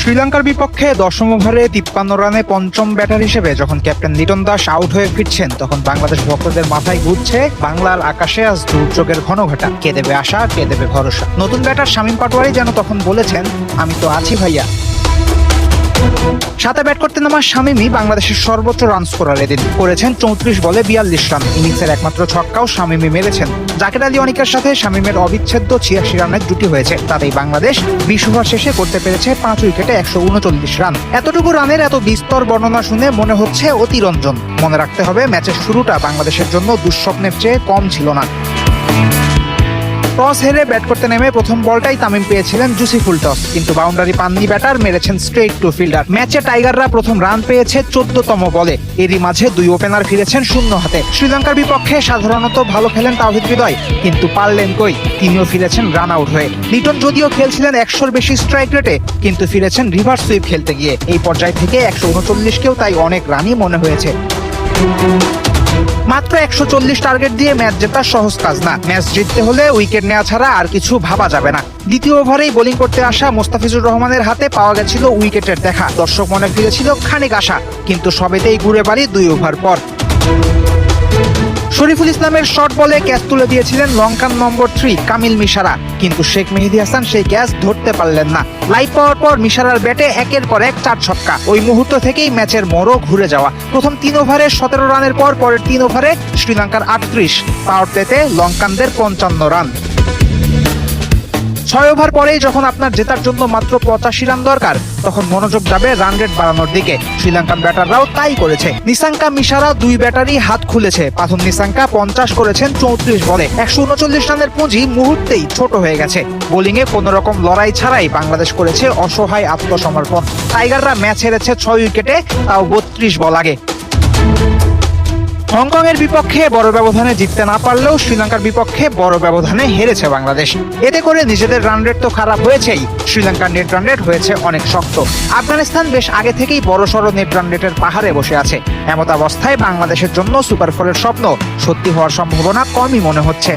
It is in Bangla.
শ্রীলঙ্কার বিপক্ষে দশম ওভারে তিপ্পান্ন রানে পঞ্চম ব্যাটার হিসেবে যখন ক্যাপ্টেন লিটন দাস আউট হয়ে ফিরছেন, তখন বাংলাদেশ ভক্তদের মাথায় ঘুরছে, বাংলার আকাশে আজ দুর্যোগের ঘন ঘটা। কে দেবে আশা, কে দেবে ভরসা? নতুন ব্যাটার শামীম পাটোয়ারি যেন তখন বলেছেন, আমি তো আছি ভাইয়া। সাথে ব্যাট করতে নামা শামীমই বাংলাদেশের সর্বোচ্চ রান স্কোরার এদিন করেছেন চৌত্রিশ বলে বিয়াল্লিশ রান ইনিংসের একমাত্র ছক্কাও শামীমি মেরেছেন। জাকের আলী অনিকের সাথে শামীমের অবিচ্ছেদ্য ছিয়াশি রানের জুটি হয়েছে। তাতেই বাংলাদেশ বিশ ওভার শেষে করতে পেরেছে পাঁচ উইকেটে একশো উনচল্লিশ রান এতটুকু রানের এত বিস্তর বর্ণনা শুনে মনে হচ্ছে অতিরঞ্জন। মনে রাখতে হবে ম্যাচের শুরুটা বাংলাদেশের জন্য দুঃস্বপ্নের চেয়ে কম ছিল না। টস হেরে ব্যাট করতে নেমে প্রথম বলটাই তামিম পেয়েছিলেন জুসিফুল টস কিন্তু বাউন্ডারি পাননি ব্যাটার, মেরেছেন স্ট্রেট টু ফিল্ডার ম্যাচে টাইগাররা প্রথম রান পেয়েছে চোদ্দতম বলে। এরই মাঝে দুই ওপেনার ফিরেছেন শূন্য হাতে। শ্রীলঙ্কার বিপক্ষে সাধারণত ভালো খেলেন তাওহিদ হৃদয় কিন্তু পারলেন কই? তিনিও ফিরেছেন রান আউট হয়ে। লিটন যদিও খেলছিলেন একশোর বেশি স্ট্রাইক রেটে কিন্তু ফিরেছেন রিভার্স সুইপ খেলতে গিয়ে। এই পর্যায় থেকে একশো উনচল্লিশকেও তাই অনেক রানই মনে হয়েছে। মাত্র একশো চল্লিশ টার্গেট দিয়ে ম্যাচ জেতার সহজ কাজ না ম্যাচ জিততে হলে উইকেট নেওয়া ছাড়া আর কিছু ভাবা যাবে না। দ্বিতীয় ওভারেই বোলিং করতে আসা মোস্তাফিজুর রহমানের হাতে পাওয়া গেছিল উইকেটের দেখা। দর্শক মনে ফিরেছিল খানিক আশা, কিন্তু সবেতেই ঘুরে বাড়ি দুই ওভার পর। শরীফুল ইসলামের শর্ট বলে ক্যাচ তুলে দিয়েছিলেন লঙ্কান নম্বর থ্রি কামিল মিশারা। কিন্তু শেখ মেহেদি হাসান সেই ক্যাচ ধরতে পারলেন না। লাইভ পাওয়ার পর মিশারার ব্যাটে একের পর এক চার ছক্কা। ওই মুহূর্ত থেকেই ম্যাচের মোড়ও ঘুরে যাওয়া। প্রথম তিন ওভারে সতেরো রানের পর পরের তিন ওভারে শ্রীলঙ্কার আটত্রিশ। পাওয়ার পেতে লঙ্কানদের পঞ্চান্ন রান। ছয় ওভার পরেই যখন আপনার জেতার জন্য মাত্র পঁচাশি রান দরকার, তখন মনোযোগ যাবে রান রেট বাড়ানোর দিকে। শ্রীলঙ্কান ব্যাটাররাও তাই করেছে। নিসাঙ্কা মিশারা দুই ব্যাটারই হাত খুলেছে। পাথর নিসাঙ্কা পঞ্চাশ করেছেন চৌত্রিশ বলে। একশো উনচল্লিশ রানের পুঁজি মুহূর্তেই ছোট হয়ে গেছে। বোলিংয়ে কোন রকম লড়াই ছাড়াই বাংলাদেশ করেছে অসহায় আত্মসমর্পণ। টাইগাররা ম্যাচ হেরেছে ছয় উইকেটে, তাও বত্রিশ বল আগে। হংকং এর বিপক্ষে বড় ব্যবধানে জিততে না পারলেও শ্রীলঙ্কার বিপক্ষে বড় ব্যবধানে হেরেছে বাংলাদেশ। এতে করে নিজেদের রান রেট তো খারাপ হয়েছেই। শ্রীলঙ্কার নেট রান রেট হয়েছে অনেক শক্ত। আফগানিস্তান বেশ আগে থেকেই বড় সড় নেট রান রেটের পাহাড়ে বসে আছে। এমত অবস্থায় বাংলাদেশের জন্য সুপার ফোরের স্বপ্ন সত্যি হওয়ার সম্ভাবনা কমই মনে হচ্ছে।